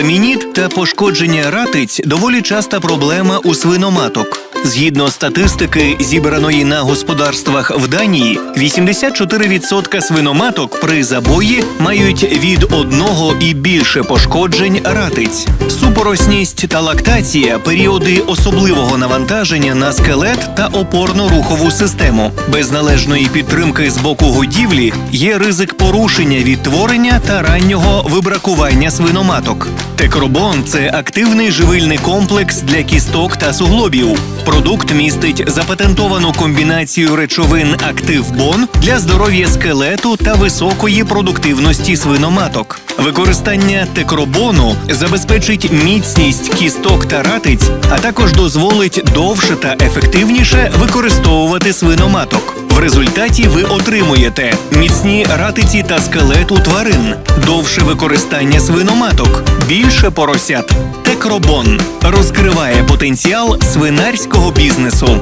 ламініт та пошкодження ратиць доволі часта проблема у свиноматок. Згідно статистики, зібраної на господарствах в Данії, 84% свиноматок при забої мають від одного і більше пошкоджень ратиць. Супоросність та лактація періоди особливого навантаження на скелет та опорно-рухову систему. Без належної підтримки з боку годівлі є ризик порушення відтворення та раннього вибракування свиноматок. Текробон це активний живильний комплекс для кісток та суглобів. Продукт містить запатентовану комбінацію речовин актив Бон для здоров'я скелету та високої продуктивності свиноматок. Використання текробону забезпечить міцність кісток та ратиць, а також дозволить довше та ефективніше використовувати свиноматок. В результаті ви отримуєте міцні ратиці та скелет у тварин, довше використання свиноматок, більше поросят. Текробон розкриває потенціал свинарського бізнесу.